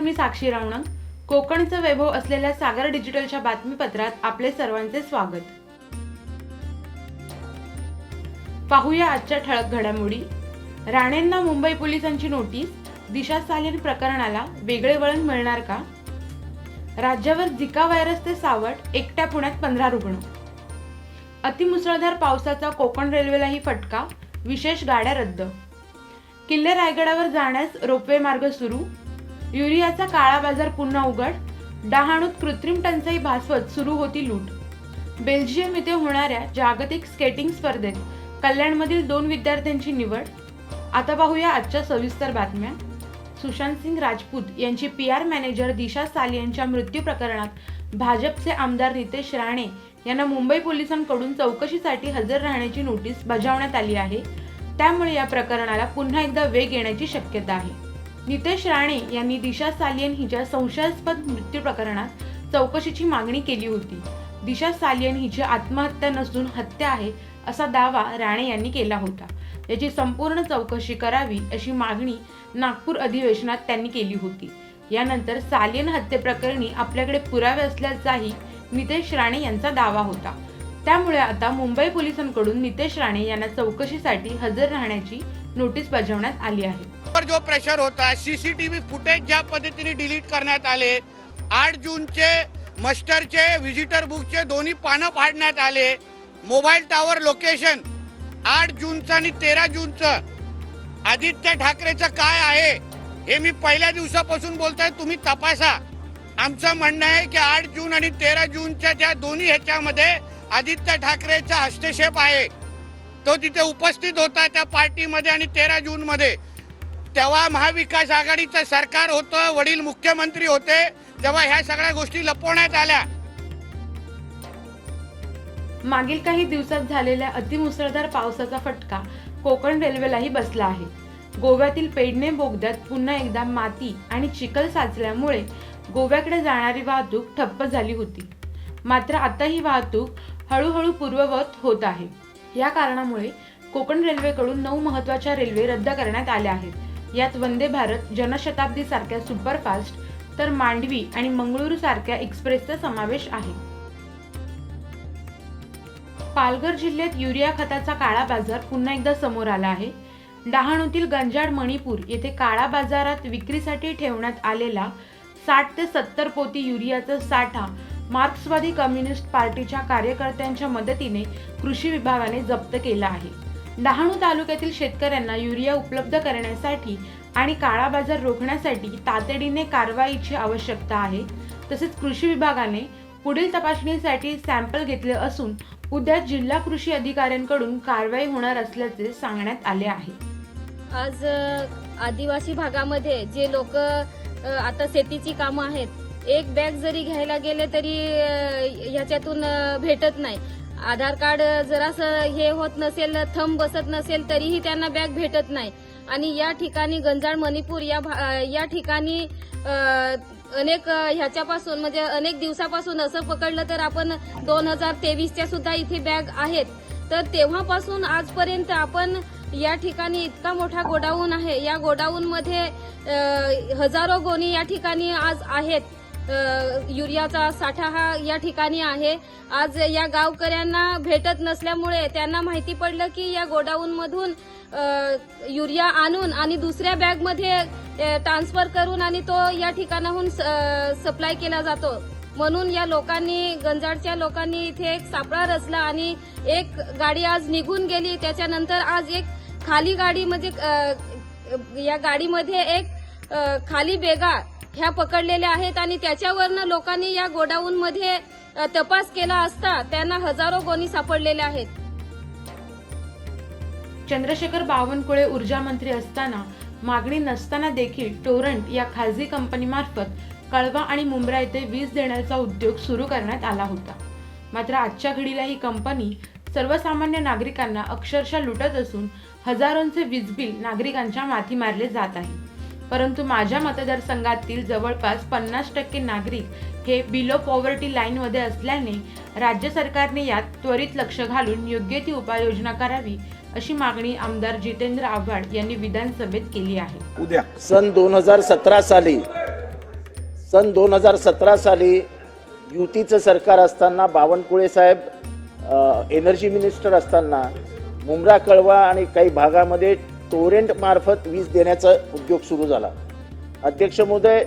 मी साक्षी रावणं. कोकणचं वैभव असलेल्या सागर डिजिटलच्या बातमीपत्रात आपले सर्वांचे स्वागत. पाहूया आजच्या ठळक घडामोडी. राणेंना मुंबई पोलिसांची नोटीस. दिशा सालेन प्रकरणाला वेगळे वळण मिळणार का? राज्यावर झिका व्हायरस ते सावट एकट्या पुण्यात पंधरा रुग्ण. अतिमुसळधार पावसाचा कोकण रेल्वेलाही फटका विशेष गाड्या रद्द. किल्ले रायगडावर जाण्यास रोपवे मार्ग सुरू. युरियाचा काळा बाजार पुन्हा उघड. डहाणूत कृत्रिम टंचाई भासवत सुरू होती लूट. बेल्जियम येथे होणाऱ्या जागतिक स्केटिंग स्पर्धेत कल्याणमधील दोन विद्यार्थ्यांची निवड. आता पाहूया आजच्या सविस्तर बातम्या. सुशांत सिंग राजपूत यांची पी आर मॅनेजर दिशा साल यांच्या मृत्यू प्रकरणात भाजपचे आमदार नितेश राणे यांना मुंबई पोलिसांकडून चौकशीसाठी हजर राहण्याची नोटीस बजावण्यात आली आहे. त्यामुळे या प्रकरणाला पुन्हा एकदा वेग येण्याची शक्यता आहे. नितेश राणे यांनी दिशा सालियन हिच्या संशयास्पद मृत्यू प्रकरणात चौकशीची मागणी केली होती. दिशा सालियन हिची आत्महत्या नसून हत्या आहे असा दावा राणे यांनी केला होता. याची संपूर्ण चौकशी करावी अशी मागणी नागपूर अधिवेशनात त्यांनी केली होती. यानंतर सालियन हत्येप्रकरणी आपल्याकडे पुरावे असल्याचाही नितेश राणे यांचा दावा होता. त्यामुळे आता मुंबई पोलिसांकडून नितेश राणे यांना चौकशीसाठी हजर राहण्याची नोटीस बजावण्यात आली आहे. वर जो प्रेशर होता सीसीटीव्ही फुटेज ज्या पद्धतीने डिलीट करण्यात आले आठ जूनचे मस्टरचे व्हिजिटर बुकचे दोन्ही पानं फाडण्यात आले. मोबाईल टॉवर लोकेशन आठ जूनचं आणि तेरा जूनचं. आदित्य ठाकरेचं काय आहे हे मी पहिल्या दिवसापासून बोलतोय तुम्ही तपासा. आमचं म्हणणं आहे की आठ जून आणि तेरा जूनच्या त्या दोन्ही ह्याच्यामध्ये आदित्य ठाकरेचा हस्तक्षेप आहे तो तिथे उपस्थित होता त्या पार्टीमध्ये आणि तेरा जूनमध्ये. तेव्हा महाविकास आघाडीचं सरकार होतं वडील मुख्यमंत्री होते तेव्हा ह्या सगळ्या गोष्टी लपवण्यात आल्या. मागील काही दिवसात झालेल्या अतिमुसळधार पावसाचा फटका कोकण रेल्वेलाही बसला आहे. गोव्यातील पेडणे बोगद्यात पुन्हा एकदा माती आणि चिखल साचल्यामुळे गोव्याकडे जाणारी वाहतूक ठप्प झाली होती. मात्र आता ही वाहतूक हळूहळू पूर्ववत होत आहे. या कारणामुळे कोकण रेल्वेकडून नऊ महत्त्वाच्या रेल्वे रद्द करण्यात आल्या आहेत. यात वंदे भारत जनशताब्दी सारख्या सुपरफास्ट तर मांडवी आणि मंगळुरू सारख्या एक्सप्रेसचा समावेश आहे. पालघर जिल्ह्यात युरिया खताचा काळा बाजार पुन्हा एकदा समोर आला आहे. डहाणूतील गंजाड मणिपूर येथे काळा बाजारात विक्रीसाठी ठेवण्यात आलेला साठ ते सत्तर पोती युरियाचा साठा मार्क्सवादी कम्युनिस्ट पार्टीच्या कार्यकर्त्यांच्या मदतीने कृषी विभागाने जप्त केला आहे. डहाणू तालुक्यातील शेतकऱ्यांना युरिया उपलब्ध करण्यासाठी आणि काळा बाजार रोखण्यासाठी तातडीने कारवाईची आवश्यकता आहे. तसेच कृषी विभागाने पुढील तपासणीसाठी सॅम्पल घेतले असून उद्या जिल्हा कृषी अधिकाऱ्यांकडून कारवाई होणार असल्याचे सांगण्यात आले आहे. आज आदिवासी भागामध्ये जे लोक आता शेतीची कामं आहेत एक बॅग जरी घ्यायला गेले तरी ह्याच्यातून भेटत नाही. आधार कार्ड जरासं हे होत नसेल थंब बसत नसेल तरीही त्यांना बॅग भेटत नाही. आणि या ठिकाणी गंजाळ मणिपूर या भा- या ठिकाणी अनेक ह्याच्यापासून म्हणजे अनेक दिवसापासून असं पकडलं तर आपण दोन हजार तेवीसच्या सुद्धा इथे बॅग आहेत. तर तेव्हापासून आजपर्यंत आपण या ठिकाणी इतका मोठा गोडाऊन आहे. या गोडाऊनमध्ये हजारो गोणी या ठिकाणी आज आहेत. युरियाचा साठा हा या ठिकाणी आहे. आज या गावकऱ्यांना भेटत नसल्यामुळे त्यांना माहिती पडलं की या गोडाऊन मधून युरिया आणून आणि दुसऱ्या बॅगमध्ये ट्रान्सफर करून आणि तो या ठिकाणाहून सप्लाय केला जातो. म्हणून या लोकांनी गंजाडच्या लोकांनी इथे एक सापळा रचला आणि एक गाडी आज निघून गेली. त्याच्यानंतर आज एक खाली गाडी म्हणजे या गाडीमध्ये एक खाली बेगा ह्या पकडलेल्या आहेत आणि त्याच्यावरनं लोकांनी या गोडाऊन मध्ये तपास केला असता त्यांना हजारो गोणी सापडलेल्या आहेत. चंद्रशेखर बावनकुळे ऊर्जा मंत्री असताना मागणी नसताना देखील टोरंट या खाजगी कंपनीमार्फत कळवा आणि मुंब्रा येथे वीज देण्याचा उद्योग सुरू करण्यात आला होता. मात्र आजच्या घडीला ही कंपनी सर्वसामान्य नागरिकांना अक्षरशः लुटत असून हजारोंचे वीज बिल नागरिकांच्या माथी मारले जात आहे. परंतु माझ्या मतदारसंघातील जवळपास पन्नास टक्के नागरिक हे बिलो पॉवर्टी लाईनमध्ये असल्याने राज्य सरकारने यात त्वरित लक्ष घालून योग्य ती उपाययोजना करावी अशी मागणी आमदार जितेंद्र आव्हाड यांनी विधानसभेत केली आहे. उद्या. सन दोन हजार सतरा साली सन दोन हजार सतरा साली युतीचं सरकार असताना बावनकुळे साहेब एनर्जी मिनिस्टर असताना मुंब्रा कळवा आणि काही भागामध्ये टोरेंट मार्फत वीज देण्याचा उद्योग सुरू झाला. अध्यक्ष महोदय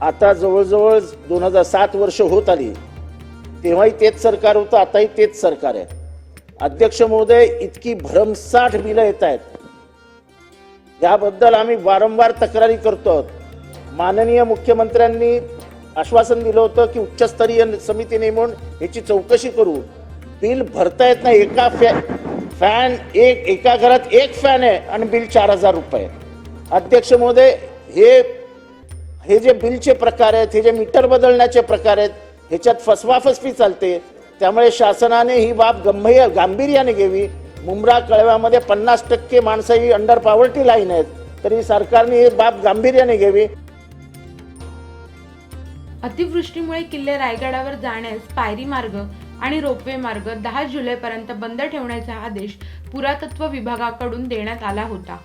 आता जवळजवळ दोन हजार सात वर्ष होत आली. तेव्हाही तेच सरकार होतं आताही तेच सरकार आहे. अध्यक्ष महोदय इतकी भरमसाठ बिलं येत आहेत. याबद्दल आम्ही वारंवार तक्रारी करतो आहोत. माननीय मुख्यमंत्र्यांनी आश्वासन दिलं होतं की उच्चस्तरीय समिती नेमून ह्याची चौकशी करू. बिल भरता येत नाही एका फॅ फॅन एक एका घरात एक फॅन आहे आणि बिल चार हजार रुपये. अध्यक्ष महोदय हे हे जे बिलचे प्रकार आहेत हे जे मीटर बदलण्याचे प्रकार आहेत ह्याच्यात फसवाफसवी चालते. त्यामुळे शासनाने ही बाब गंभीर गांभीर्याने घ्यावी. मुंब्रा कळव्यामध्ये पन्नास टक्के माणसं ही अंडर पॉवर्टी लाईन आहेत. तरी सरकारने ही बाब गांभीर्याने घ्यावी. अतिवृष्टीमुळे किल्ले रायगडावर जाण्यास पायरी मार्ग आणि रोपवे मार्ग दहा जुलैपर्यंत बंद ठेवण्याचा आदेश पुरातत्व विभागाकडून देण्यात आला होता.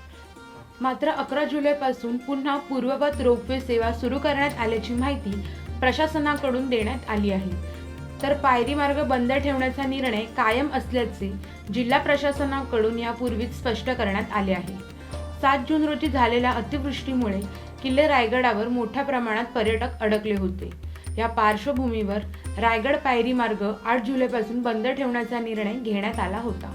मात्र अकरा जुलैपासून पुन्हा पूर्ववत रोपवे सेवा सुरू करण्यात आल्याची माहिती प्रशासनाकडून देण्यात आली आहे. तर पायरी मार्ग बंद ठेवण्याचा निर्णय कायम असल्याचे जिल्हा प्रशासनाकडून यापूर्वीच स्पष्ट करण्यात आले आहे. सात जून रोजी झालेल्या अतिवृष्टीमुळे किल्ले रायगडावर मोठ्या प्रमाणात पर्यटक अडकले होते. या पार्श्वभूमीवर रायगड पायरी मार्ग आठ जुलैपासून बंद ठेवण्याचा निर्णय घेण्यात आला होता.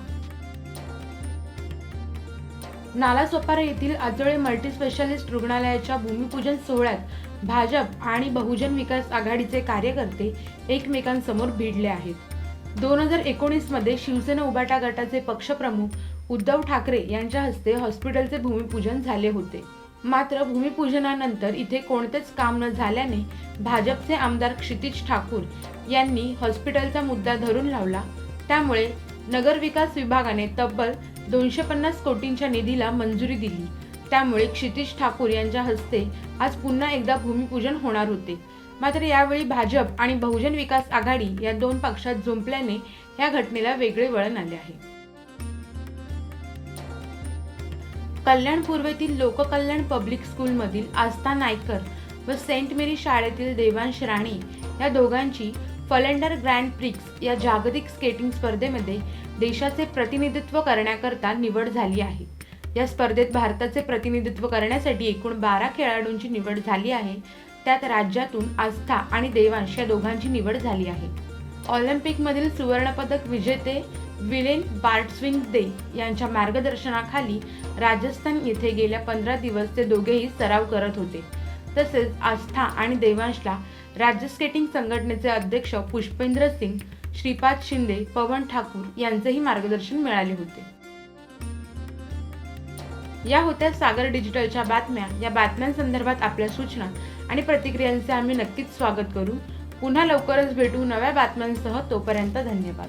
नालासोपारा येथील आजोळे मल्टीस्पेशालिस्ट रुग्णालयाच्या भूमिपूजन सोहळ्यात भाजप आणि बहुजन विकास आघाडीचे कार्यकर्ते एकमेकांसमोर भिडले आहेत. दोन हजार एकोणीसमध्ये शिवसेना उबाटा गटाचे पक्षप्रमुख उद्धव ठाकरे यांच्या हस्ते हॉस्पिटलचे भूमिपूजन झाले होते. मात्र भूमिपूजनानंतर इथे कोणतेच काम न झाल्याने भाजपचे आमदार क्षितिज ठाकूर यांनी हॉस्पिटलचा मुद्दा धरून लावला. त्यामुळे नगरविकास विभागाने तब्बल दोनशे पन्नास कोटींच्या निधीला मंजुरी दिली. त्यामुळे क्षितिज ठाकूर यांच्या हस्ते आज पुन्हा एकदा भूमिपूजन होणार होते. मात्र यावेळी भाजप आणि बहुजन विकास आघाडी या दोन पक्षात झोंपल्याने या घटनेला वेगळे वळण आले आहे. कल्याण पूर्वेतील लोककल्याण पब्लिक स्कूलमधील आस्था नायकर व सेंट मेरी शाळेतील देवांश राणे या दोघांची फलेंडर ग्रँड प्रिक्स या जागतिक स्केटिंग स्पर्धेमध्ये देशाचे प्रतिनिधित्व करण्याकरता निवड झाली आहे. या स्पर्धेत भारताचे प्रतिनिधित्व करण्यासाठी एकूण बारा खेळाडूंची निवड झाली आहे. त्यात राज्यातून आस्था आणि देवांश या दोघांची निवड झाली आहे. ऑलिम्पिकमधील सुवर्णपदक विजेते विलेन बार्टस्विंग दे यांच्या मार्गदर्शनाखाली राजस्थान येथे गेल्या पंधरा दिवस ते दोघेही सराव करत होते. तसेच आस्था आणि देवांशला राज्य स्केटिंग संघटनेचे अध्यक्ष पुष्पेंद्र सिंग श्रीपाद शिंदे पवन ठाकूर यांचेही मार्गदर्शन मिळाले होते. या होत्या सागर डिजिटलच्या बातम्या. या बातम्यांसंदर्भात आपल्या सूचना आणि प्रतिक्रियांचे आम्ही नक्कीच स्वागत करू. पुन्हा लवकरच भेटू नव्या बातम्यांसह. तोपर्यंत धन्यवाद.